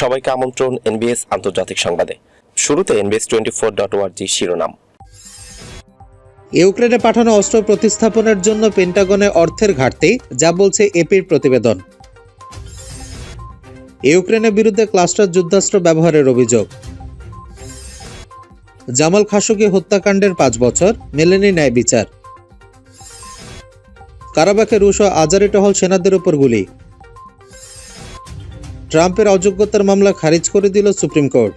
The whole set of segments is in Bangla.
সবাইকে আমন্ত্রণ এনবিএস আন্তর্জাতিক সংবাদে। শুরুতে এনবিএস টোয়েন্টি ফোর ডট ওয়ার্জি শিরোনাম। ইউক্রেনে পাঠানো অস্ত্র প্রতিস্থাপনের জন্য পেন্টাগনে অর্থের ঘাটতি, যা বলছে এপির প্রতিবেদন। ইউক্রেনের বিরুদ্ধে ক্লাস্টার যুদ্ধাস্ত্র ব্যবহারের অভিযোগ। জামাল খাশোগি হত্যাকাণ্ডের পাঁচ বছর, মেলেনি ন্যায় বিচার। কারাবাখে রুশ ও আজারি টহল সেনাদের উপর গুলি। ট্রাম্পের অযোগ্যতার মামলা খারিজ করে দিল সুপ্রিম কোর্ট।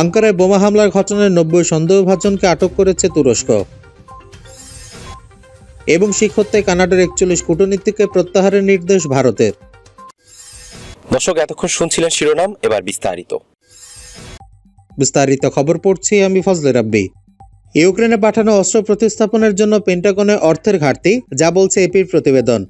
আঙ্কারায় বোমা হামলার ঘটনায় নব্বই সন্দেহভাজনকে আটক করেছে তুরস্ক। এবং শিখ হত্যায় কানাডার একচল্লিশ কূটনীতিকে প্রত্যাহারের নির্দেশ ভারতের। দর্শক এতক্ষণ শুনছিলেন শিরোনাম এবার বিস্তারিত। বিস্তারিত খবর পড়ছি আমি ফজলে রাব্বি। ইউক্রেনে পাঠানো অস্ত্র প্রতিস্থাপনের জন্য পেন্টাগনে অর্থের ঘাটতি যা বলছে এপির প্রতিবেদন।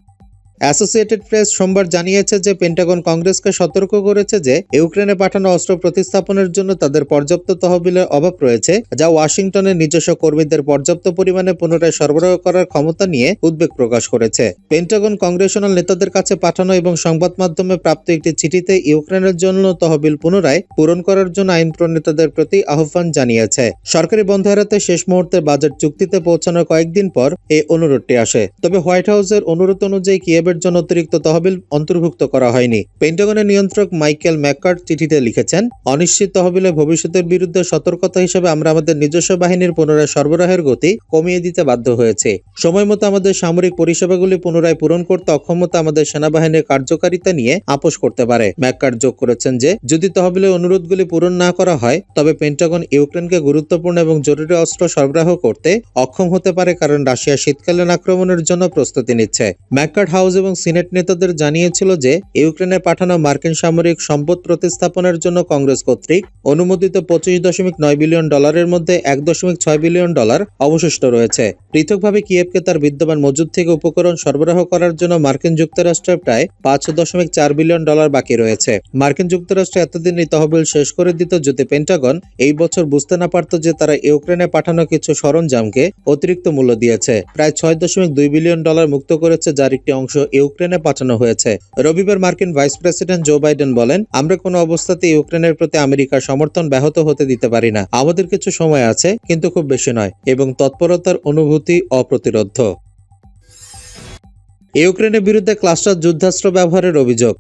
অ্যাসোসিয়েটেড প্রেস সোমবার জানিয়েছে যে পেন্টাগন কংগ্রেসকে সতর্ক করেছে যে ইউক্রেনে পাঠানো অস্ত্র প্রতিস্থাপনের জন্য তাদের পর্যাপ্ত তহবিলের অভাব রয়েছে, যা ওয়াশিংটনের নিজস্ব কর্মীদের পর্যাপ্ত পরিমাণে পুনরায় সরবরাহ করার ক্ষমতা নিয়ে উদ্বেগ প্রকাশ করেছে। পেন্টাগন কংগ্রেশনাল নেতাদের কাছে পাঠানো এবং সংবাদ মাধ্যমে প্রাপ্ত একটি চিঠিতে ইউক্রেনের জন্য তহবিল পুনরায় পূরণ করার জন্য আইন প্রণেতাদের প্রতি আহ্বান জানিয়েছে। সরকারি বন্ধ এড়াতে শেষ মুহূর্তে বাজেট চুক্তিতে পৌঁছানোর কয়েকদিন পর এই অনুরোধটি আসে। তবে হোয়াইট হাউসের অনুরোধ অনুযায়ী কিয়েবের জন্য অতিরিক্ত তহবিল অন্তর্ভুক্ত করা হয়নি। পেন্টাগনের নিয়ন্ত্রক মাইকেল ম্যাককার্ট চিঠিতে লিখেছেন, অনিশ্চিত তহবিলে ভবিষ্যতের বিরুদ্ধে সতর্কতা হিসেবে আমরা আমাদের নিজস্ব বাহিনীর পুনরায় সরবরাহের গতি কমিয়ে দিতে বাধ্য হয়েছে। সময় মতো আমাদের সামরিক পরিষেবাগুলি পুনরায় পূরণ করতে অক্ষমতা আমাদের সেনাবাহিনীর কার্যকারিতা নিয়ে আপোষ করতে পারে। ম্যাককার্ট যোগ করেছেন যে, যদি তহবিলের অনুরোধগুলি পূরণ না করা হয়, তবে পেন্টাগন ইউক্রেনকে গুরুত্বপূর্ণ এবং জরুরি অস্ত্র সরবরাহ করতে অক্ষম হতে পারে কারণ রাশিয়া শীতকালীন আক্রমণের জন্য প্রস্তুতি নিচ্ছে। ম্যাককার্ট হাউস এবং সিনেট নেতাদের জানিয়েছিল যে, ইউক্রেনে পাঠানো মার্কিন সামরিক সম্পদ প্রতিস্থাপনের জন্য কংগ্রেস কর্তৃক অনুমোদিত পঁচিশ দশমিক নয় বিলিয়ন ডলারের মধ্যে এক দশমিক ছয় বিলিয়ন ডলার অবশিষ্ট রয়েছে। পৃথকভাবে কিয়েভকে তার বিদ্যমান মজুদ থেকে উপকরণ সরবরাহ করার জন্য মার্কিন যুক্তরাষ্ট্রের প্রায় পাঁচ দশমিক চার বিলিয়ন ডলার বাকি রয়েছে। মার্কিন যুক্তরাষ্ট্র এতদিন এই তহবিল শেষ করে দিত যদি পেন্টাগন এই বছর বুঝতে না পারত যে তারা ইউক্রেনে পাঠানো কিছু সরঞ্জামকে অতিরিক্ত মূল্য দিয়েছে। প্রায় ছয় দশমিক দুই বিলিয়ন ডলার মুক্ত করেছে যার একটি অংশ ইউক্রেনে পাঠানো হয়েছে। রবিবার মার্কিন ভাইস প্রেসিডেন্ট জো বাইডেন বলেন, আমরা কোনো অবস্থাতে ইউক্রেনের প্রতি আমেরিকার সমর্থন ব্যাহত হতে দিতে পারি না। আমাদের কিছু সময় আছে, কিন্তু খুব বেশি নয়, এবং তৎপরতার অনুভূতি অপ্রতিরোধ ইউক্রেনের বিরুদ্ধে ক্লাস্টার যুদ্ধাস্ত্র ব্যবহারের অভিযোগ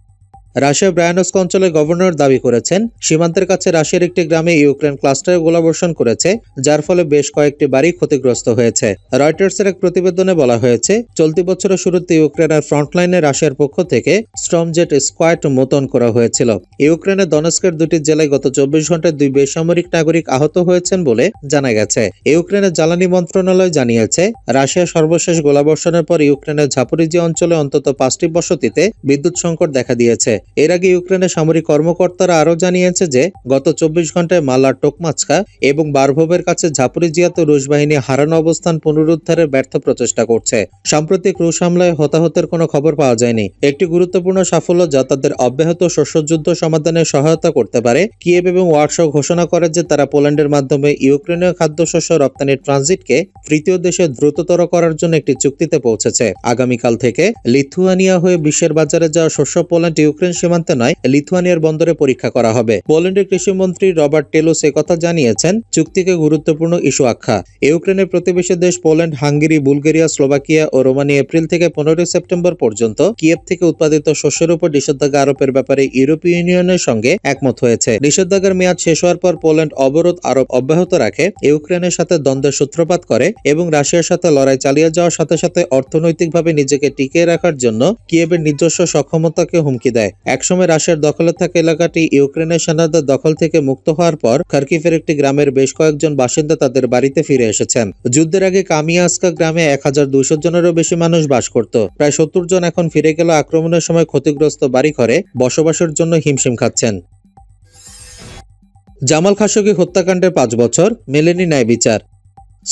রাশিয়া ব্রায়ানস্ক অঞ্চলের গভর্নর দাবি করেছেন, সীমান্তের কাছে রাশিয়ার একটি গ্রামে ইউক্রেন ক্লাস্টারে গোলাবর্ষণ করেছে, যার ফলে বেশ কয়েকটি বাড়ি ক্ষতিগ্রস্ত হয়েছে। রয়টার্সের এক প্রতিবেদনে বলা হয়েছে, চলতি বছরের শুরুতে ইউক্রেনের ফ্রন্টলাইনে রাশিয়ার পক্ষ থেকে স্ট্রমজেট স্কোয়াড মোতন করা হয়েছিল। ইউক্রেনের দনস্কের দুটি জেলায় গত চব্বিশ ঘন্টায় দুই বেসামরিক নাগরিক আহত হয়েছেন বলে জানা গেছে। ইউক্রেনের জ্বালানি মন্ত্রণালয় জানিয়েছে, রাশিয়া সর্বশেষ গোলাবর্ষণের পর ইউক্রেনের ঝাপরিজি অঞ্চলে অন্তত পাঁচটি বসতিতে বিদ্যুৎ সংকট দেখা দিয়েছে। এর আগে ইউক্রেনের সামরিক কর্মকর্তারা আরও জানিয়েছে যে, গত চব্বিশ ঘন্টায় মালার টোকমাচকা এবং বারভোভের কাছে ঝাপরিজিয়াতে রুশ বাহিনী হারানো অবস্থান পুনরুদ্ধারের ব্যর্থ প্রচেষ্টা করছে। সাম্প্রতিক রুশ হামলায় হতাহতের কোনো খবর পাওয়া যায়নি। একটি গুরুত্বপূর্ণ সাফল্য যা তাদের অব্যাহত শস্যযুদ্ধ সমাধানে সহায়তা করতে পারে, কিয়েভ এবং ওয়ার্কশ ঘোষণা করে যে তারা পোল্যান্ডের মাধ্যমে ইউক্রেনীয় খাদ্যশস্য রপ্তানির ট্রানজিটকে তৃতীয় দেশে দ্রুততর করার জন্য একটি চুক্তিতে পৌঁছেছে। আগামীকাল থেকে লিথুয়ানিয়া হয়ে বিশ্বের বাজারে যাওয়া শস্য পোল্যান্ড ইউক্রেন সীমান্তে নয়, লিথুয়ানিয়ার বন্দরে পরীক্ষা করা হবে। পোল্যান্ডের কৃষিমন্ত্রী রবার্ট টেলোস কথা জানিয়েছেন, চুক্তিকে গুরুত্বপূর্ণ ইস্যু আখ্যা। ইউক্রেনের প্রতিবেশী দেশ পোল্যান্ড, হাঙ্গেরি, বুলগেরিয়া, স্লোভাকিয়া ও রোমানিয়া এপ্রিল থেকে পনেরোই সেপ্টেম্বর পর্যন্ত কিয়েভ থেকে উৎপাদিত শস্যের উপর নিষেধাজ্ঞা আরোপের ব্যাপারে ইউরোপীয় ইউনিয়নের সঙ্গে একমত হয়েছে। নিষেধাজ্ঞার মেয়াদ শেষ হওয়ার পর পোল্যান্ড অবরোধ আরোপ অব্যাহত রাখে ইউক্রেনের সাথে দ্বন্দ্বের সূত্রপাত করে এবং রাশিয়ার সাথে লড়াই চালিয়ে যাওয়ার সাথে সাথে অর্থনৈতিকভাবে নিজেকে টিকিয়ে রাখার জন্য কিয়েভের নিজস্ব সক্ষমতাকে হুমকি দেয়। একসময় রাশিয়ার দখলে থাকা এলাকাটি ইউক্রেনের সেনাদের দখল থেকে মুক্ত হওয়ার পর খার্কিফের একটি গ্রামের বেশ কয়েকজন বাসিন্দা তাদের বাড়িতে ফিরে এসেছেন। যুদ্ধের আগে কামিয়াস্কা গ্রামে এক হাজার দুইশো জনেরও বেশি মানুষ বাস করত। প্রায় সত্তর জন এখন ফিরে গেল আক্রমণের সময় ক্ষতিগ্রস্ত বাড়িঘরে বসবাসের জন্য হিমশিম খাচ্ছেন। জামাল খাশোগি হত্যাকাণ্ডের পাঁচ বছর, মেলেনি ন্যায় বিচার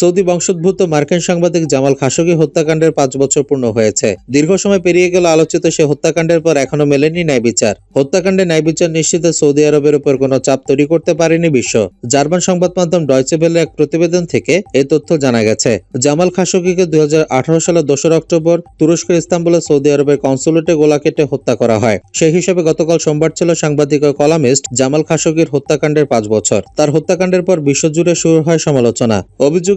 সৌদি বংশোদ্ভূত মার্কিন সাংবাদিক জামাল খাশোগি হত্যাকাণ্ডের পাঁচ বছর পূর্ণ হয়েছে। দীর্ঘ সময় পেরিয়ে গেল আলোচিত সে হত্যাকাণ্ডের পর এখনও মেলেনি ন্যায় বিচার। হত্যাকাণ্ডে ন্যায় বিচার নিশ্চিতে সৌদি আরবের উপর কোনো চাপ তৈরি করতে পারেনি বিশ্ব। জার্মান সংবাদ মাধ্যম ডয়চে ভেলে এক প্রতিবেদন থেকে এই তথ্য জানা গেছে। জামাল খাশোগিকে দুই সালের দোসরা অক্টোবর তুরস্কের ইস্তাম্বুলে সৌদি আরবের কনসুলেটে গোলা কেটে হত্যা করা হয়। সেই হিসেবে গতকাল সোমবার ছিল সাংবাদিক ও কলামিস্ট জামাল খাশোগির হত্যাকাণ্ডের পাঁচ বছর। তার হত্যাকাণ্ডের পর বিশ্বজুড়ে শুরু হয় সমালোচনা।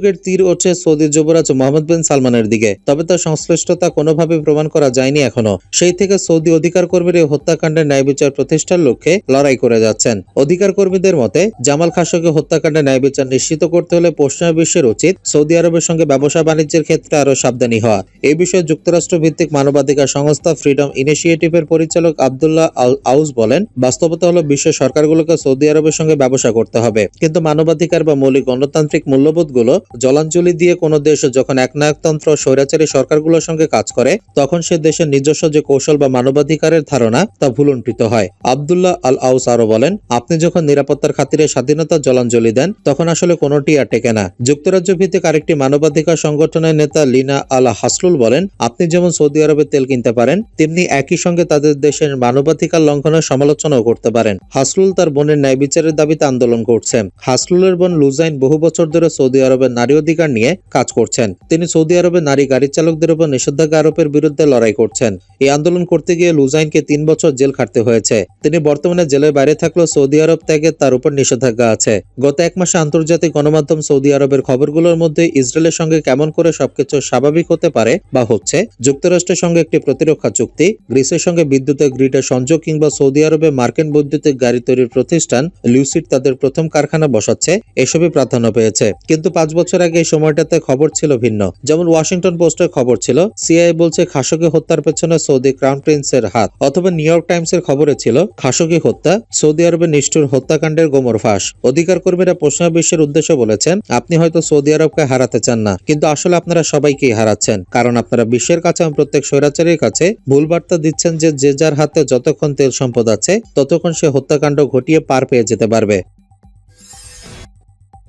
অভিযোগের তীর ওঠে সৌদি যুবরাজ মোহাম্মদ বিন সালমানের দিকে। তবে তার সংশ্লিষ্টতা কোনোভাবে প্রমাণ করা যায়নি এখনও সেই থেকে সৌদি অধিকার কর্মীরা এই হত্যাকাণ্ডের ন্যায় বিচার প্রতিষ্ঠার লক্ষ্যে লড়াই করে যাচ্ছেন। অধিকার কর্মীদের মতে, জামাল খাশোগি হত্যাকাণ্ডে ন্যায় বিচার নিশ্চিত করতে হলে পশ্চিমা বিশ্বের উচিত সৌদি আরবের সঙ্গে ব্যবসা বাণিজ্যের ক্ষেত্রে আরও সাবধানী হওয়া। এই বিষয়ে যুক্তরাষ্ট্র ভিত্তিক মানবাধিকার সংস্থা ফ্রিডম ইনিশিয়েটিভের পরিচালক আবদুল্লাহ আল আউস বলেন, বাস্তবতা হলো বিশ্ব সরকারগুলোকে সৌদি আরবের সঙ্গে ব্যবসা করতে হবে। কিন্তু মানবাধিকার বা মৌলিক গণতান্ত্রিক মূল্যবোধগুলো জলাঞ্জলি দিয়ে কোনো দেশ যখন একনায়কতন্ত্র, স্বৈরাচারী সরকারগুলোর সঙ্গে কাজ করে, তখন সে দেশের নিজস্ব যে কৌশল বা মানবাধিকারের ধারণা, তা ভুলুণ্ঠিত হয়। আবদুল্লাহ আল আউস আরও বলেন, আপনি যখন নিরাপত্তার খাতিরে স্বাধীনতা জলাঞ্জলি দেন, তখন আসলে কোনোটি আর টেকে না। যুক্তরাজ্য ভিত্তিক আরেকটি মানবাধিকার সংগঠনের নেতা লিনা আল হাসলুল বলেন, আপনি যেমন সৌদি আরবে তেল কিনতে পারেন, তেমনি একই সঙ্গে তাদের দেশের মানবাধিকার লঙ্ঘনের সমালোচনাও করতে পারেন। হাসলুল তার বোনের ন্যায় বিচারের দাবিতে আন্দোলন করছেন। হাসলুলের বোন লুজাইন বহু বছর ধরে সৌদি আরবের নারী অধিকার নিয়ে কাজ করছেন। তিনি সৌদি আরবে নারী গাড়ি চালকদের উপর নিষেধাজ্ঞা আরোপের বিরুদ্ধে লড়াই করছেন। এই আন্দোলন করতে গিয়ে লুজাইনকে তিন বছর জেল খাটতে হয়েছে। তিনি বর্তমানে জেলের বাইরে থাকলেও সৌদি আরব ত্যাগে তার উপর নিষেধাজ্ঞা আছে। গত এক মাসে আন্তর্জাতিক গণমাধ্যম সৌদি আরবের খবরগুলোর মধ্যে ইসরায়েলের সঙ্গে কেমন করে সবকিছু স্বাভাবিক হতে পারে বা হচ্ছে, যুক্তরাষ্ট্রের সঙ্গে একটি প্রতিরক্ষা চুক্তি, গ্রিসের সঙ্গে বিদ্যুতের গ্রিডের সংযোগ কিংবা সৌদি আরবে মার্কিন বৈদ্যুতিক গাড়ি তৈরির প্রতিষ্ঠান লিউসিড তাদের প্রথম কারখানা বসাচ্ছে, এসবই প্রাধান্য পেয়েছে। কিন্তু পাঁচ বছর আগে এই সময়টাতে খবর ছিল ভিন্ন। যেমন ওয়াশিংটন পোস্টের খবর ছিল সিআইএ বলছে খাশোগি হত্যার পেছনে সৌদি ক্রাউন প্রিন্সের হাত। অথবা নিউ ইয়র্ক টাইমস এর খবরে ছিল খাশোগি হত্যা, সৌদি আরবের নিষ্ঠুর হত্যাকাণ্ডের গোমর ফাঁস। অধিকার কর্মীরা পশ্চিমা বিশ্বের উদ্দেশ্যে বলেছেন, আপনি হয়তো সৌদি আরবকে হারাতে চান না, কিন্তু আসলে আপনারা সবাইকেই হারাচ্ছেন, কারণ আপনারা বিশ্বের কাছে প্রত্যেক স্বৈরাচারীর কাছে ভুল বার্তা দিচ্ছেন যে যে যার হাতে যতক্ষণ তেল সম্পদ আছে, ততক্ষণ সে হত্যাকাণ্ড ঘটিয়ে পার পেয়ে যেতে পারবে।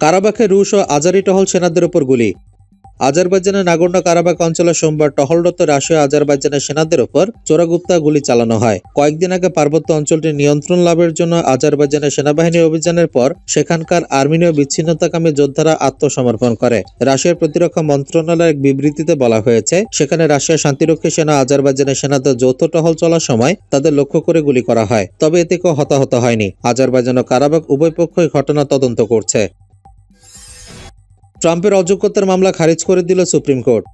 কারাবাখে রুশ ও আজারি টহল সেনাদের উপর গুলি। আজারবাইজানের নাগর্ণ কারাবাক অঞ্চলে সোমবার টহলরত রাশিয়া আজারবাইজানের সেনাদের উপর চোরাগুপ্তা গুলি চালানো হয়। কয়েকদিন আগে পার্বত্য অঞ্চলটি নিয়ন্ত্রণ লাভের জন্য আজারবাইজানের সেনাবাহিনী অভিযানের পর সেখানকার আর্মেনীয় বিচ্ছিন্নতাকামী যোদ্ধারা আত্মসমর্পণ করে। রাশিয়ার প্রতিরক্ষা মন্ত্রণালয়ের এক বিবৃতিতে বলা হয়েছে, সেখানে রাশিয়ার শান্তিরক্ষী সেনা আজারবাইজানের সেনাদের যৌথ টহল চলার সময় তাদের লক্ষ্য করে গুলি করা হয়, তবে এতে কেউ হতাহত হয়নি। আজারবাইজান ও কারাবাক উভয় পক্ষই ঘটনা তদন্ত করছে। ট্রাম্পের অযোগ্যতার মামলা খারিজ করে দিল সুপ্রিম কোর্ট।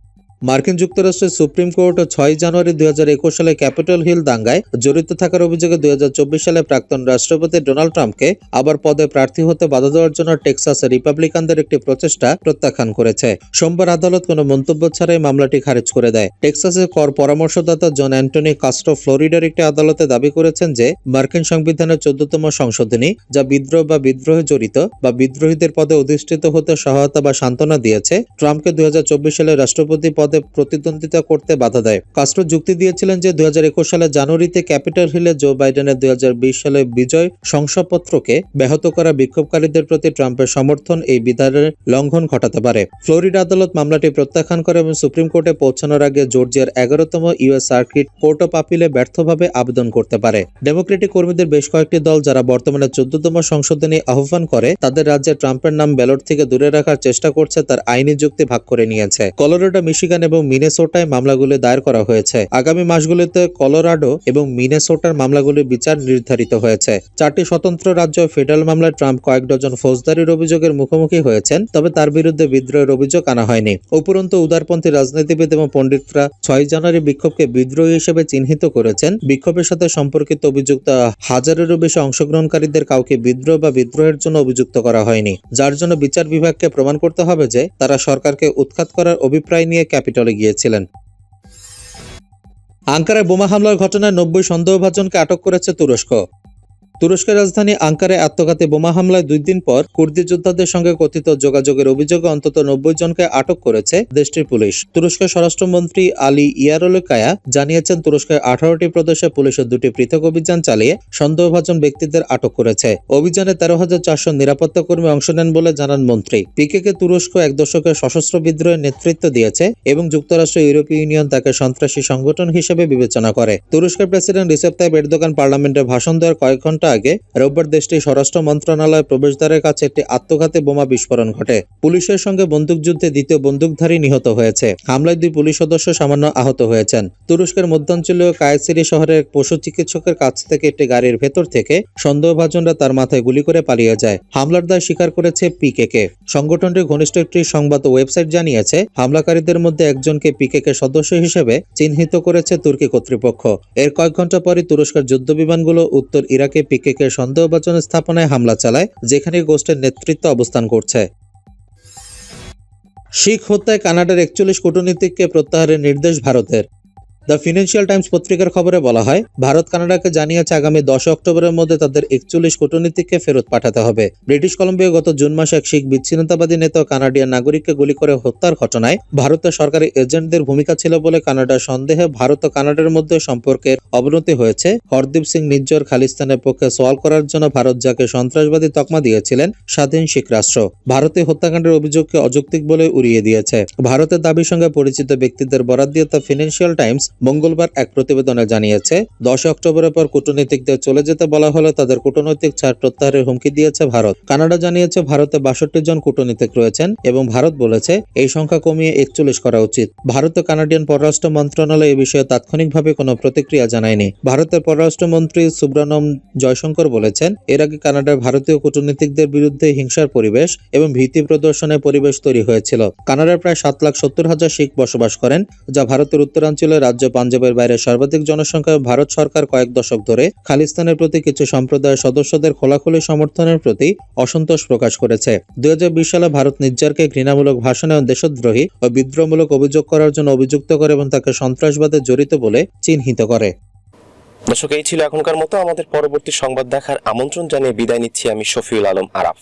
মার্কিন যুক্তরাষ্ট্রের সুপ্রিম কোর্ট ছয় জানুয়ারি দুই হাজার একুশ সালে ক্যাপিটল হিল দাঙ্গায় জড়িত থাকার অভিযোগে দুই হাজার চব্বিশ সালে প্রাক্তন রাষ্ট্রপতি ডোনাল্ড ট্রাম্পকে আবার পদে প্রার্থী হতে বাধা দেওয়ার জন্য টেক্সাস রিপাবলিকানদের একটি প্রচেষ্টা প্রত্যাখ্যান করেছে। সোমবার আদালত কোনো মন্তব্য ছাড়াই মামলাটি খারিজ করে দেয়। টেক্সাসের কর পরামর্শদাতা জন অ্যান্টনি কাস্ট্রো ফ্লোরিডার একটি আদালতে দাবি করেছেন যে, মার্কিন সংবিধানের চোদ্দতম সংশোধনী যা বিদ্রোহ বা বিদ্রোহে জড়িত বা বিদ্রোহীদের পদে অধিষ্ঠিত হতে সহায়তা বা সান্ত্বনা দিয়েছে, ট্রাম্পকে দুই হাজার চব্বিশ সালে রাষ্ট্রপতি পদে প্রতিদ্বন্দ্বিতা করতে বাধা দেয়। কাস্ট্রো যুক্তি দিয়েছিলেন যে দুই সালের জানুয়ারিতে ক্যাপিটাল হিলে জো বাইডেনের দুই সালে বিজয় শংসাপত্রকে ব্যাহত করা বিক্ষোভকারীদের প্রতি ট্রাম্পের সমর্থন এই বিধানের লঙ্ঘন ঘটাতে পারে। ফ্লোরিডা আদালত মামলাটি প্রত্যাখ্যান করে এবং সুপ্রিম কোর্টে পৌঁছানোর আগে জর্জিয়ার এগারোতম ইউএস সার্কিট কোর্ট অফ আপিলে ব্যর্থভাবে আবেদন করতে পারে। ডেমোক্রেটিক কর্মীদের বেশ কয়েকটি দল যারা বর্তমানে চোদ্দতম সংশোধনী আহ্বান করে, তাদের রাজ্যে ট্রাম্পের নাম ব্যালট থেকে দূরে রাখার চেষ্টা করছে তার আইনি যুক্তি ভাগ করে নিয়েছে। কলোরাডো, মিশিগান এবং মিনেসোটায় মামলাগুলি দায়ের করা হয়েছে। আগামী মাসগুলিতে কলোরাডো এবং মিনেসোটার মামলাগুলির বিচার নির্ধারিত হয়েছে। চারটি স্বতন্ত্র রাজ্য ফেডারেল মামলায় ট্রাম্প কয়েক ডজন ফৌজদারির অভিযোগের মুখোমুখি হয়েছেন, তবে তার বিরুদ্ধে বিদ্রোহের অভিযোগ আনা হয়নি। উপরন্তু উদারপন্থী রাজনীতিবিদ এবং পণ্ডিতরা ছয় জানুয়ারি বিক্ষোভকে বিদ্রোহী হিসেবে চিহ্নিত করেছেন। বিক্ষোভের সাথে সম্পর্কিত অভিযুক্ত হাজারেরও বেশি অংশগ্রহণকারীদের কাউকে বিদ্রোহ বা বিদ্রোহের জন্য অভিযুক্ত করা হয়নি, যার জন্য বিচার বিভাগকে প্রমাণ করতে হবে যে তারা সরকারকে উৎখাত করার অভিপ্রায় নিয়ে ক্যাপিটলে গিয়েছিলেন। আঙ্কারায় বোমা হামলার ঘটনায় নব্বই সন্দেহভাজনকে আটক করেছে তুরস্ক। তুরস্কের রাজধানী আঙ্কারে আত্মঘাতী বোমা হামলায় দুই দিন পর কুর্দি যোদ্ধাদের সঙ্গে কথিত যোগাযোগের অভিযোগে অন্তত নব্বই জনকে আটক করেছে দেশটির পুলিশ। তুরস্কের স্বরাষ্ট্রমন্ত্রী আলী ইয়ারোলকায়া জানিয়েছেন, তুরস্কের আঠারোটি প্রদেশে পুলিশের দুটি পৃথক অভিযান চালিয়ে সন্দেহভাজন ব্যক্তিদের আটক করেছে। অভিযানে তেরো হাজার চারশো নিরাপত্তা কর্মী অংশ নেন বলে জানান মন্ত্রী। পিকেকে তুরস্ক এক দশকের সশস্ত্র বিদ্রোহের নেতৃত্ব দিয়েছে এবং যুক্তরাষ্ট্র ইউরোপীয় ইউনিয়ন তাকে সন্ত্রাসী সংগঠন হিসেবে বিবেচনা করে। তুরস্কের প্রেসিডেন্ট রিসেপ তাইপ এরদোগান পার্লামেন্টে ভাষণ দেওয়ার কয়েক ঘণ্টা আগে। রোববার দেশটির স্বরাষ্ট্র মন্ত্রণালয়ের প্রবেশদ্বারের কাছে একটি আত্মঘাতী বোমা বিস্ফোরণ ঘটে। পুলিশের সঙ্গে বন্দুকযুদ্ধে দ্বিতীয় বন্দুকধারী নিহত হয়েছে। হামলায় দুই পুলিশ সদস্য সামান্য আহত হয়েছেন। তুরস্কের মধ্যাঞ্চলীয় কায়সিরি শহরের পশু চিকিৎসকের কাছ থেকে একটি গাড়ির ভেতর থেকে সন্দেহভাজনরা তার মাথায় গুলি করে পালিয়ে যায়। হামলার দায় স্বীকার করেছে পিকেকে। সংগঠনটির ঘনিষ্ঠ একটি সংবাদ ওয়েবসাইট জানিয়েছে, হামলাকারীদের মধ্যে একজনকে পিকেকে সদস্য হিসেবে চিহ্নিত করেছে তুর্কি কর্তৃপক্ষ। এর কয়েক ঘণ্টা পরই তুরস্কের যুদ্ধ বিমানগুলো উত্তর ইরাকে পিকেকে সন্দেহভাজন স্থাপনায় হামলা চালায়, যেখানে গোষ্ঠীর নেতৃত্ব অবস্থান করছে। শিখ হত্যায় কানাডার একচল্লিশ কূটনীতিককে প্রত্যাহারের নির্দেশ ভারতের। দ্য ফিনান্সিয়াল টাইমস পত্রিকার খবরে বলা হয়, ভারত কানাডাকে জানিয়েছে আগামী দশ অক্টোবরের মধ্যে তাদের একচল্লিশ কূটনীতিককে ফেরত পাঠাতে হবে। ব্রিটিশ কলম্বিয়া গত জুন মাসে এক শিখ বিচ্ছিন্নতাবাদী নেতা কানাডিয়ান নাগরিককে গুলি করে হত্যার ঘটনায় ভারতের সরকারি এজেন্টদের ভূমিকা ছিল বলে কানাডার সন্দেহে ভারত ও কানাডার মধ্যে সম্পর্কের অবনতি হয়েছে। হরদীপ সিং নিজ্জর খালিস্তানের পক্ষে সওয়াল করার জন্য ভারত যাকে সন্ত্রাসবাদী তকমা দিয়েছিলেন, স্বাধীন শিখ রাষ্ট্র। ভারতে হত্যাকাণ্ডের অভিযোগকে অযৌক্তিক বলে উড়িয়ে দিয়েছে। ভারতের দাবির সঙ্গে পরিচিত ব্যক্তিদের বরাদ দিয়ে দ্য ফিনান্সিয়াল টাইমস মঙ্গলবার এক প্রতিবেদনে জানিয়েছে, দশ অক্টোবরের পর কূটনীতিকদের চলে যেতে বলা হলে তাদের কূটনৈতিক ছাড় প্রত্যাহারের হুমকি দিয়েছে ভারত। কানাডা জানিয়েছে, ভারতে বাষট্টি জন কূটনীতিক রয়েছেন এবং ভারত বলেছে, এই সংখ্যা কমিয়ে একচল্লিশ করা উচিত। ভারত কানাডিয়ান পররাষ্ট্র মন্ত্রণালয় এ বিষয়ে তাৎক্ষণিকভাবে কোনো প্রতিক্রিয়া জানায়নি। ভারতের পররাষ্ট্রমন্ত্রী সুব্রনম জয়শঙ্কর বলেছেন, এর আগে কানাডার ভারতীয় কূটনীতিকদের বিরুদ্ধে হিংসার পরিবেশ এবং ভীতি প্রদর্শনের পরিবেশ তৈরি হয়েছিল। কানাডার প্রায় সাত লাখ সত্তর হাজার শিখ বসবাস করেন, যা ভারতের উত্তরাঞ্চলের রাজ্য পাঞ্জাবের বাইরে সর্বাধিক জনসংখ্যা ভারত সরকার কয়েক দশক ধরে খালিস্তানের প্রতি কিছু সম্প্রদায়ের সদস্যদের খোলাখুলি সমর্থনের প্রতি অসন্তোষ প্রকাশ করেছে। দুই সালে ভারত নির্জারকে ঘৃণামূলক ভাষণে দেশদ্রোহী ও বিদ্রোহমূলক অভিযোগ করার জন্য অভিযুক্ত করে এবং তাকে সন্ত্রাসবাদে জড়িত বলে চিহ্নিত করে। দর্শক, এই ছিল এখনকার মতো। আমাদের পরবর্তী সংবাদ দেখার আমন্ত্রণ জানিয়ে বিদায় নিচ্ছি আমি শফিউল আলম আরাফ।